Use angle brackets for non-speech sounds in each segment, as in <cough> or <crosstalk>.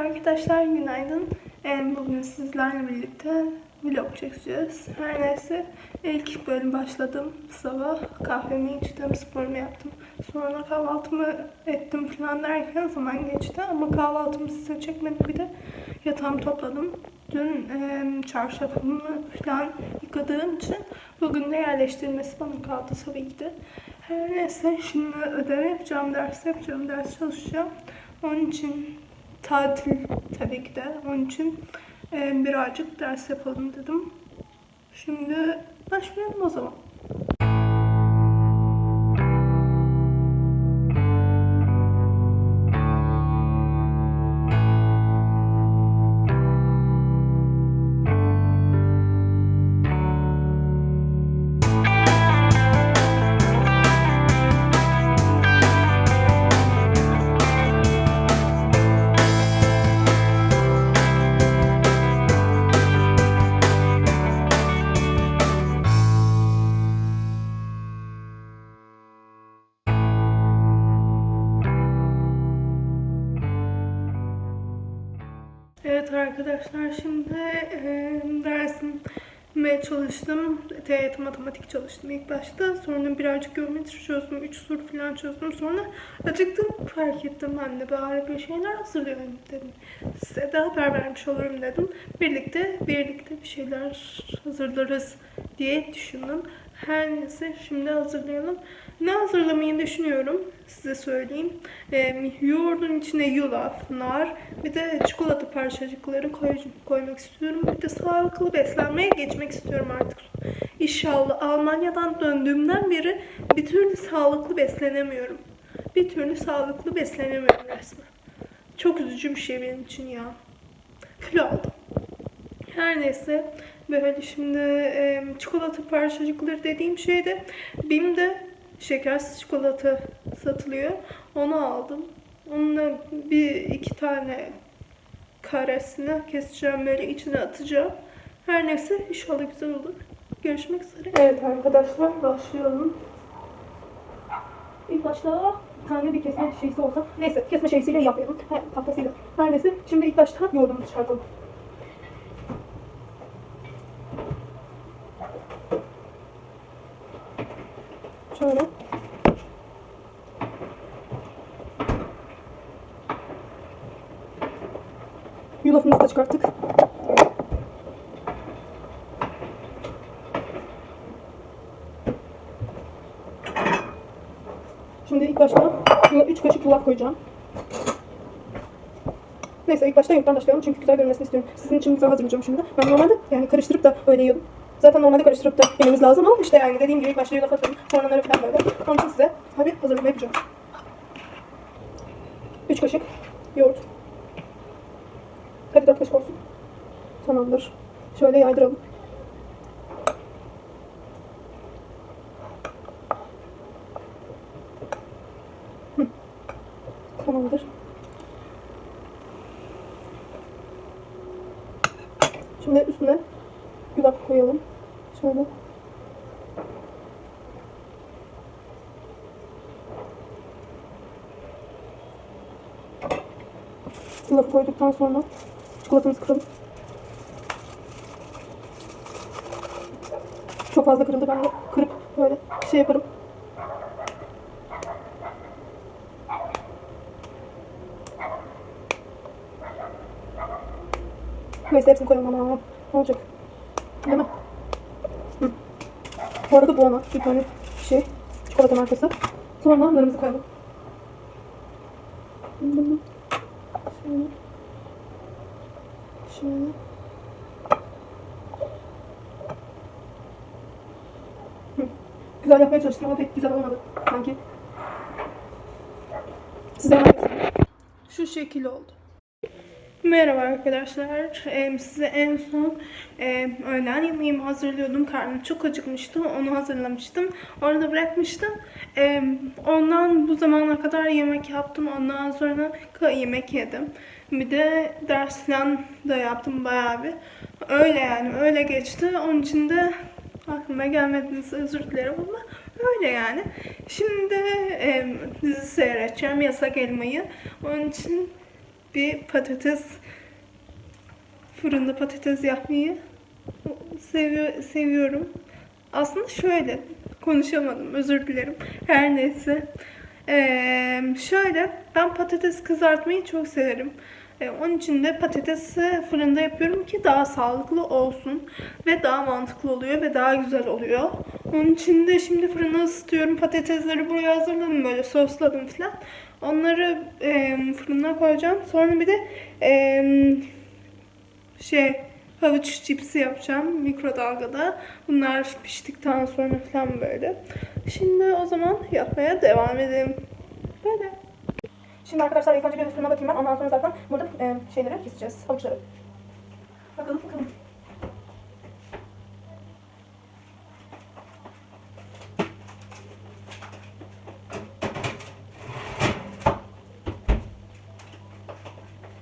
arkadaşlar, günaydın. Bugün sizlerle birlikte vlog çekeceğiz. Her neyse ilk bölüm başladım. Sabah kahvemi içtim, sporumu yaptım. Sonra kahvaltımı ettim falan derken zaman geçti. Ama kahvaltımı size çekmedim bir de yatağımı topladım. Dün e, çarşafımı falan yıkadığım için bugün de yerleştirilmesi bana kaldı tabii ki de. Her neyse şimdi ödev yapacağım, ders yapacağım, ders çalışacağım. Onun için tatil tabii ki de. Onun için birazcık ders yapalım dedim. Şimdi başlayalım o zaman. Arkadaşlar şimdi e, dersime çalıştım. TYT matematik çalıştım ilk başta. Sonra birazcık geometri çözdüm. 3 soru falan çözdüm. Sonra acıktım fark ettim ben de bari bir şeyler hazırlıyorum dedim. Size de haber vermiş olurum dedim. Birlikte birlikte bir şeyler hazırlarız diye düşündüm. Her neyse şimdi hazırlayalım. Ne hazırlamayı düşünüyorum size söyleyeyim. Ee, yoğurdun içine yulaf, nar bir de çikolata parçacıkları koy, koymak istiyorum. Bir de sağlıklı beslenmeye geçmek istiyorum artık. İnşallah Almanya'dan döndüğümden beri bir türlü sağlıklı beslenemiyorum. Bir türlü sağlıklı beslenemiyorum resmen. Çok üzücü bir şey benim için ya. Kilo aldım. Her neyse böyle şimdi e, çikolata parçacıkları dediğim şeyde BİM'de şekersiz çikolata satılıyor. Onu aldım. Onunla bir iki tane karesini keseceğim böyle içine atacağım. Her neyse inşallah güzel olur. Görüşmek üzere. Evet arkadaşlar başlayalım. İlk başta tane bir kesme şeysi olsa. Neyse kesme şeysiyle yapıyorum. He, tahtasıyla. Her neyse. Şimdi ilk başta yoğurdumuzu çıkartalım. Şöyle. Yulafımızı da çıkarttık. Şimdi ilk başta 3 kaşık yulaf koyacağım. Neyse ilk başta yoğurttan başlayalım çünkü güzel görünmesini istiyorum. Sizin için güzel hazırlayacağım şimdi. Ben normalde yani karıştırıp da öyle yiyordum. Zaten normalde karıştırıp da yememiz lazım ama işte yani dediğim gibi ilk başta yulaf atıyorum. Sonra onları falan böyle. Onun için size tabii hazırlama yapacağım. 3 kaşık yoğurt. Hadi 4 kaşık olsun. Tamamdır. Şöyle yaydıralım. Tamamdır. Şimdi üstüne yulaf koyalım. Şöyle. Yulafı koyduktan sonra çikolatamızı kıralım. Çok fazla kırıldı. Ben de kırıp böyle şey yaparım. Neyse hepsini koyalım ama ne olacak? Değil mi? Hı. Bu arada bu ona bir tane şey çikolata markası. Sonra narımızı koyalım. Şöyle. Şöyle. Hı. Güzel yapmaya çalıştım ama pek güzel olmadı sanki. Size. Şu şekil oldu. Merhaba arkadaşlar. Ee, size en son e, öğlen yemeğimi hazırlıyordum. Karnım çok acıkmıştı. Onu hazırlamıştım. Orada bırakmıştım. Ee, ondan bu zamana kadar yemek yaptım. Ondan sonra yemek yedim. Bir de ders falan da yaptım bayağı bir. Öyle yani. Öyle geçti. Onun için de aklıma gelmediniz özür dilerim ama öyle yani. Şimdi e, dizi seyredeceğim Yasak Elmayı. Onun için bir patates fırında patates yapmayı sevi- seviyorum. Aslında şöyle konuşamadım özür dilerim. Her neyse. Ee, şöyle ben patates kızartmayı çok severim. Ee, onun için de patatesi fırında yapıyorum ki daha sağlıklı olsun ve daha mantıklı oluyor ve daha güzel oluyor. Onun için de şimdi fırına ısıtıyorum. Patatesleri buraya hazırladım böyle sosladım falan. Onları e, fırına koyacağım. Sonra bir de e, şey havuç cipsi yapacağım mikrodalgada. Bunlar piştikten sonra falan böyle. Şimdi o zaman yapmaya devam edelim. Böyle. Şimdi arkadaşlar ilk önce bir fırına bakayım ben. Ondan sonra zaten burada e, şeyleri keseceğiz. Havuçları. Bakalım bakalım.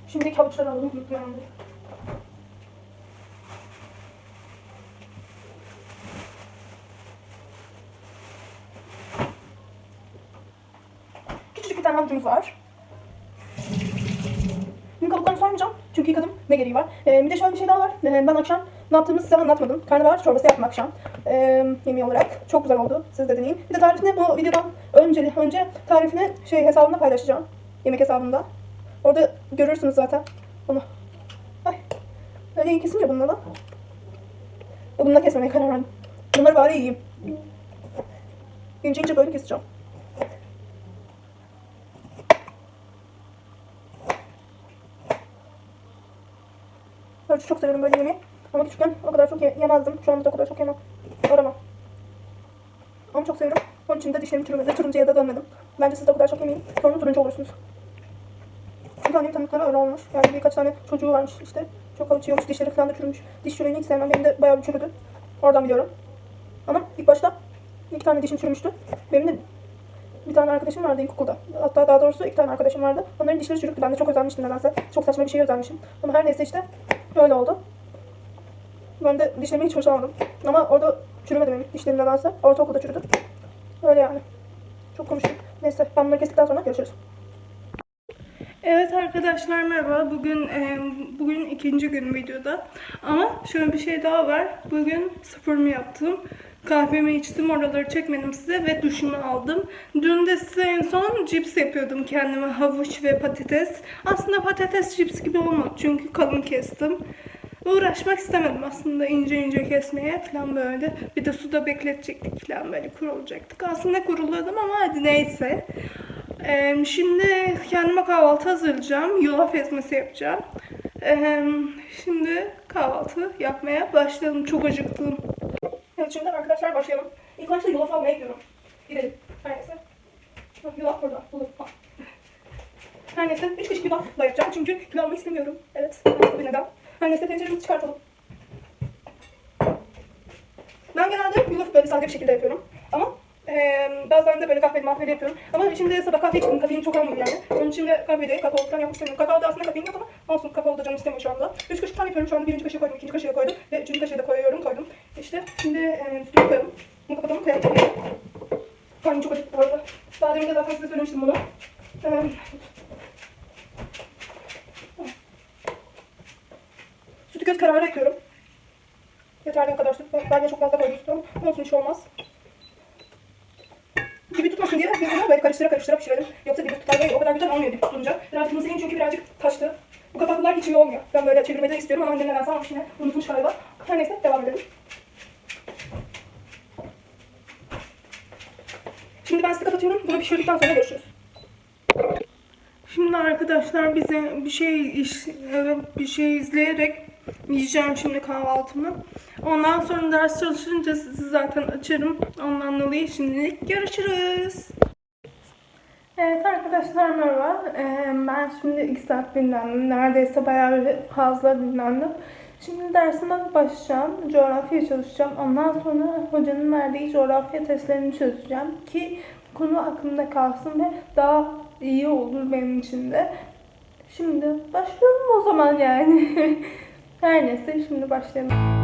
Şimdiki havuçları alalım. Unutmayalım. Küçücük bir tane havucumuz var. Çünkü yıkadım. Ne gereği var. Ee, bir de şöyle bir şey daha var. Ee, ben akşam ne yaptığımı size anlatmadım. Karnabahar çorbası yaptım akşam. Ee, yemeği olarak. Çok güzel oldu. Siz de deneyin. Bir de tarifini bu videodan önce, önce tarifini şey hesabımda paylaşacağım. Yemek hesabımda. Orada görürsünüz zaten. Onu. Ay. Öyle iyi kesince bununla da. Bununla kesmemeye karar verdim. Bunları bari yiyeyim. İnce ince böyle keseceğim. Ölçü çok severim böyle yemeği. Ama küçükken o kadar çok ye- yemezdim. Şu anda da o kadar çok yemem. Aramam. Ama çok seviyorum. Onun için de dişlerim çürümedi. Turuncuya da dönmedim. Bence siz de o kadar çok yemeyin. Sonra turuncu olursunuz. Çünkü annemin tanıdıkları öyle olmuş. Yani birkaç tane çocuğu varmış işte. Çok havuç yiyormuş. Dişleri falan da çürümüş. Diş çürüğünü hiç sevmem. Benim de bayağı bir çürüdü. Oradan biliyorum. Ama ilk başta iki tane dişim çürümüştü. Benim de bir tane arkadaşım vardı ilkokulda. Hatta daha doğrusu iki tane arkadaşım vardı. Onların dişleri çürüktü. Ben de çok özenmiştim nedense. Çok saçma bir şeye özenmişim. Ama her neyse işte öyle oldu. Ben de dişlerimi hiç hoşlanmadım. Ama orada çürümedi benim dişlerim nedense. Ortaokulda çürüdü. Öyle yani. Çok konuştum. Neyse ben bunları kestikten sonra görüşürüz. Evet arkadaşlar merhaba. Bugün e, bugün ikinci gün videoda. Ama şöyle bir şey daha var. Bugün sporumu yaptım. Kahvemi içtim, oraları çekmedim size ve duşumu aldım. Dün de size en son cips yapıyordum kendime. Havuç ve patates. Aslında patates cips gibi olmadı çünkü kalın kestim. Uğraşmak istemedim aslında ince ince kesmeye falan böyle. Bir de suda bekletecektik falan böyle kurulacaktık. Aslında kuruluyordum ama hadi neyse. Ee, şimdi kendime kahvaltı hazırlayacağım. Yulaf ezmesi yapacağım. Ee, şimdi kahvaltı yapmaya başlayalım. Çok acıktım. Evet şimdi arkadaşlar başlayalım. İlk başta yulaf almaya gidiyorum. Gidelim. Her neyse. Yulaf burada. Bulur. Al. Her neyse 3 kaşık yulafla yapacağım çünkü kilo almak istemiyorum. Evet. Bir neden. Her neyse tenceremizi çıkartalım. Ben genelde yulaf böyle sade bir şekilde yapıyorum. Ama eee bazen de böyle kahveli mahveli yapıyorum. Ama şimdi sabah kahve içtim. Kafein çok almadım yani. Onun için de kahvede kakao falan yapmak istemiyorum. Kakao da aslında kafein yok ama olsun. Kakao da canım istemiyor şu anda. 3 kaşık tane yapıyorum. Şu anda birinci kaşığı koydum, ikinci kaşığı koydum. Ve üçüncü kaşığı da koyuyorum, koydum. İşte şimdi eee sütümü koyalım. Bunu kapatalım, koyalım. Karnım çok acıktı bu arada. Daha demin de zaten size söylemiştim bunu. Eee Sütü göz kararı ekliyorum. Yeterli o kadar süt. Bence çok fazla koydum ama olsun hiç olmaz. Dibi tutmasın diye biz bunu böyle karıştıra karıştıra pişirelim. Yoksa dibi tutar ve o kadar güzel olmuyor dibi tutunca. Birazcık mısırayım çünkü birazcık taştı. Bu kapaklılar hiç iyi olmuyor. Ben böyle çevirmeyi de istiyorum ama annem nedense almış yine. Unutmuş galiba. Her neyse devam edelim. Şimdi ben sizi kapatıyorum. Bunu pişirdikten sonra görüşürüz. Şimdi arkadaşlar bize bir şey iş, bir şey izleyerek yiyeceğim şimdi kahvaltımı. Ondan sonra ders çalışınca sizi zaten açarım. Ondan dolayı şimdilik görüşürüz. Evet arkadaşlar merhaba. Ee, ben şimdi 2 saat dinlendim. Neredeyse bayağı bir fazla dinlendim. Şimdi dersime başlayacağım. Coğrafya çalışacağım. Ondan sonra hocanın verdiği coğrafya testlerini çözeceğim ki konu aklımda kalsın ve daha iyi olur benim için de. Şimdi başlayalım o zaman yani. <laughs> Her neyse şimdi başlayalım.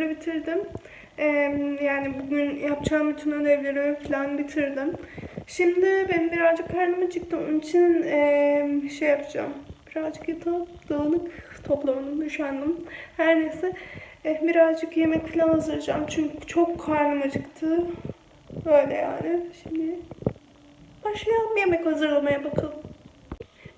Ödevleri bitirdim. Yani bugün yapacağım bütün ödevleri falan bitirdim. Şimdi benim birazcık karnım acıktı. Onun için şey yapacağım. Birazcık yatıp dağınık toplamadım, üşendim. Her neyse eh, birazcık yemek falan hazırlayacağım. Çünkü çok karnım acıktı. Öyle yani. Şimdi başlayalım yemek hazırlamaya bakalım.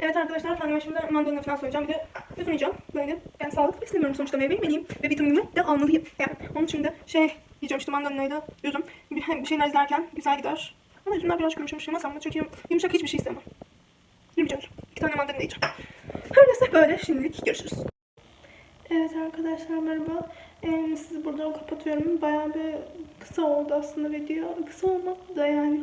Evet arkadaşlar kendime şimdi mandalina falan söyleyeceğim. Bir de üzüm yiyeceğim. Böyle yani sağlıklı besleniyorum sonuçta meyve yemeliyim. Ve vitaminimi de almalıyım. Yani onun için de şey yiyeceğim işte mandalinayla üzüm. Bir, bir şeyler izlerken güzel gider. Ama üzümler birazcık yumuşamış yemesem de çünkü yum- yumuşak hiçbir şey istemem. Üzüm. İki tane mandalina yiyeceğim. Her neyse böyle şimdilik görüşürüz. Evet arkadaşlar merhaba. Ee, sizi buradan kapatıyorum. Bayağı bir kısa oldu aslında video. Kısa olmadı da yani.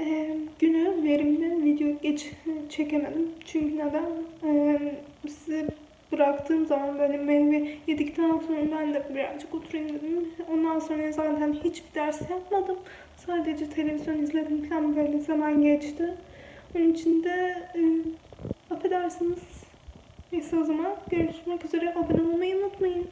Ee, günü verimli video geç çekemedim. Çünkü neden? Ee, sizi bıraktığım zaman böyle meyve yedikten sonra ben de birazcık oturayım dedim. Ondan sonra zaten hiçbir ders yapmadım. Sadece televizyon izledim falan böyle zaman geçti. Onun için de e, affedersiniz. Neyse o zaman görüşmek üzere. Abone olmayı unutmayın.